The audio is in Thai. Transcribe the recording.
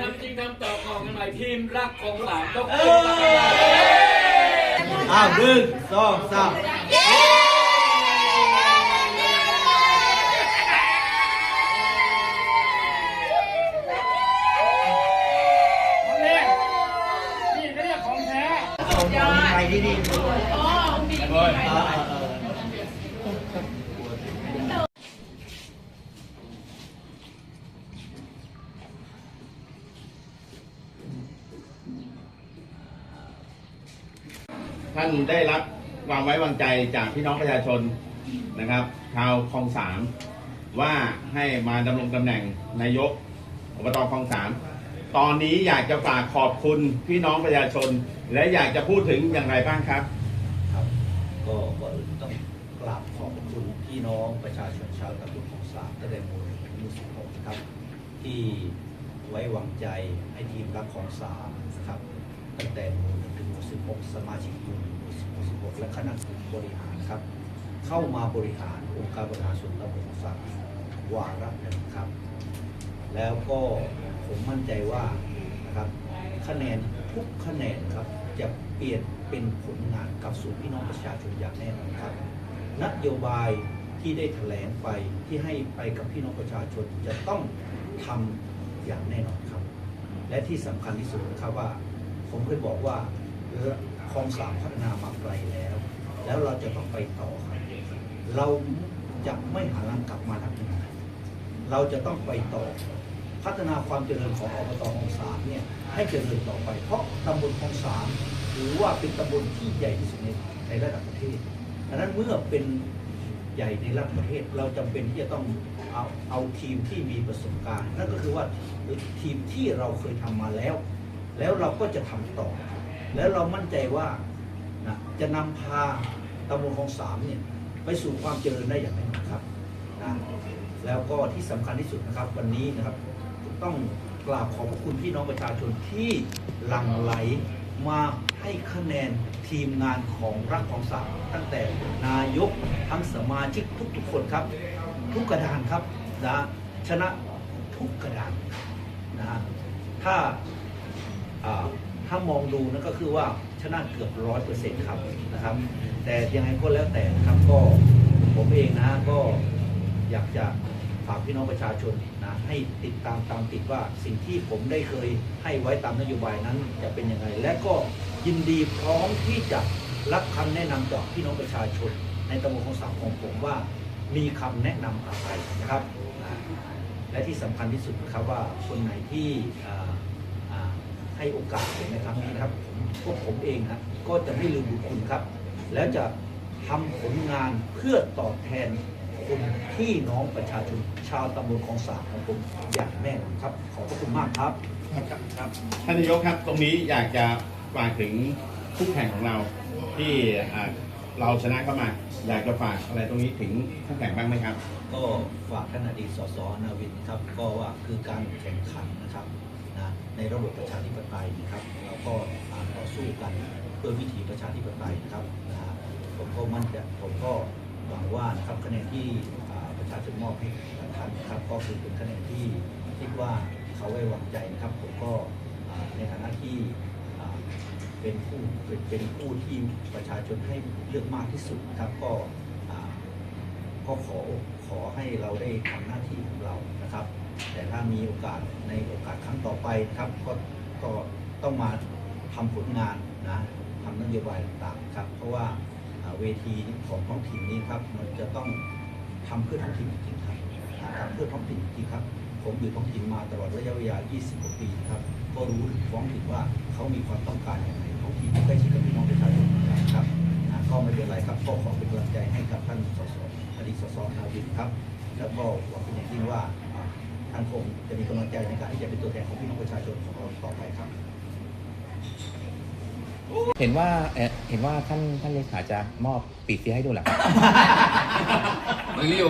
รักของหลานยกขึ้นมาข้างล่างอ้าวหนึ่งสองสามนี่นี่เรียกของแท้ไปที่นี่ ท่านได้รับความไว้วางใจจากพี่น้องประชาชนนะครับ ชาวคลองสามว่าให้มาดำรงตำแหน่งนายกอบตคลองสามตอนนี้อยากจะฝากขอบคุณพี่น้องประชาชน และอยากจะพูดถึงอย่างไรบ้างครับ ครับก็ก่อนอื่นต้องกราบขอบคุณพี่น้องประชาชนชาวตำบลของสามตั้งแต่หมู่หนึ่งถึงหมู่สิบหกครับ ที่ไว้วางใจให้ทีมรักของสามนะครับ ตั้งแต่หมู่หนึ่งถึงหมู่สิบหกสมาชิกหมู่หนึ่งหมู่สิบหมู่สิบหกและคณะบริหารครับ เข้ามาบริหารองค์การบริหารส่วนตำบลของสามวาระหนึ่งครับ แล้วก็ผมมั่นใจว่านะครับคะแนนทุกคะแนนครับจะเปลี่ยนเป็นผลงานกับสู่พี่น้องประชาชนอย่างแน่นอนครับ นโยบายที่ได้แถลงไปที่ให้ไปกับพี่น้องประชาชนจะต้องทำอย่างแน่นอนครับ และที่สำคัญที่สุดนะครับว่า ผมเคยบอกว่าคลองสามพัฒนามาไกลแล้ว แล้วเราจะต้องไปต่อครับเราจะไม่หาลังกลับมาทักทีเราจะต้องไปต่อ พัฒนาความเจริญของอบตคลองสามเนี่ยให้เจริญต่อไป เพราะตำบลคลองสามถือว่าเป็นตำบลที่ใหญ่ที่สุดในในระดับประเทศดังนั้นเมื่อเป็นใหญ่ในระดับประเทศเราจำเป็นที่จะต้องเอาเอาทีมที่มีประสบการณ์ นั่นก็คือว่าทีมที่เราเคยทำมาแล้ว แล้วเราก็จะทำต่อ แล้วเรามั่นใจว่านะจะนำพาตำบลคลองสามเนี่ยไปสู่ความเจริญได้อย่างแน่นอนครับนะแล้วก็ที่สำคัญที่สุดนะครับวันนี้นะครับต้องกราบขอบคุณพี่น้องประชาชนที่หลั่งไหลมาให้คะแนนทีมงานของรักของสามตั้งแต่นายกทั้งสมาชิกทุกๆคนครับ ทุกกระดานครับนะชนะทุกกระดานนะถ้า ถ้ามองดูนั่นก็คือว่าชนะเกือบร้อยเปอร์เซ็นต์ครับนะครับ แต่ยังไงก็แล้วแต่นะครับก็ผมเองนะก็อยากจะฝากพี่น้องประชาชนนะให้ติดตามตามติดว่าสิ่งที่ผมได้เคยให้ไว้ตามนโยบายนั้นจะเป็นยังไง และก็ยินดีพร้อมที่จะรับคำแนะนำจากพี่น้องประชาชน ในตำบลของสามของผมว่ามีคำแนะนำอะไรนะครับ และที่สำคัญที่สุดนะครับว่าคนไหนที่ ให้โอกาสผมในครั้งนี้นะครับผมพวกผมเองนะก็จะไม่ลืมบุญคุณครับ แล้วจะทำผลงานเพื่อตอบแทนคุณพี่น้องประชาชนชาวตำบลของสามของผมอย่างแน่นอนครับ ขอบพระคุณมากครับครับครับท่านนายกครับตรงนี้อยากจะฝากถึงคู่แข่งของเราที่อ่าเราชนะเข้ามา อยากจะฝากอะไรตรงนี้ถึงคู่แข่งบ้างไหมครับ ก็ฝากท่านอดีตสสนาวินครับ ก็ว่าคือการแข่งขันนะครับ นะในระบบประชาธิปไตยนะครับเราก็ต่อสู้กันเพื่อวิถีประชาธิปไตยนะครับนะผมก็มั่นใจผมก็หวังว่านะครับคะแนนที่ประชาชนมอบให้ท่านนะครับก็คือเป็นคะแนนที่คิดว่าเขาไว้วางใจนะครับ ผมก็ในฐานะที่เป็นผู้เป็นผู้ที่ประชาชนให้เลือกมากที่สุดนะครับก็ก็ขอขอให้เราได้ทำหน้าที่ของเรานะครับ แต่ถ้ามีโอกาสในโอกาสครั้งต่อไปครับก็ก็ต้องมาทำผลงานนะทำนโยบายต่างๆครับ เพราะว่าเวทีของท้องถิ่นนี้ครับ มันจะต้องทำเพื่อท้องถิ่นจริงๆครับทำเพื่อท้องถิ่นจริงครับ ผมอยู่ท้องถิ่นมาตลอดระยะเวลา 20 กว่าปีครับ ก็รู้ถึงท้องถิ่นว่าเขามีความต้องการอย่างไรท้องถิ่นใกล้ชิดกับพี่น้องประชาชนนะครับก็ไม่เป็นไรครับก็ขอเป็นกำลังใจให้กับท่านสสอดีตสสนาวินครับ แล้วก็หวังเป็นอย่างยิ่งว่า อ่าท่านคงจะมีกำลังใจในการที่จะเป็นตัวแทนของพี่น้องประชาชนของเราต่อไปครับ เห็นว่าเอ่อเห็นว่าท่านท่านเลขาจะมอบปีกเสียให้ด้วยเหรอครับมันนิยม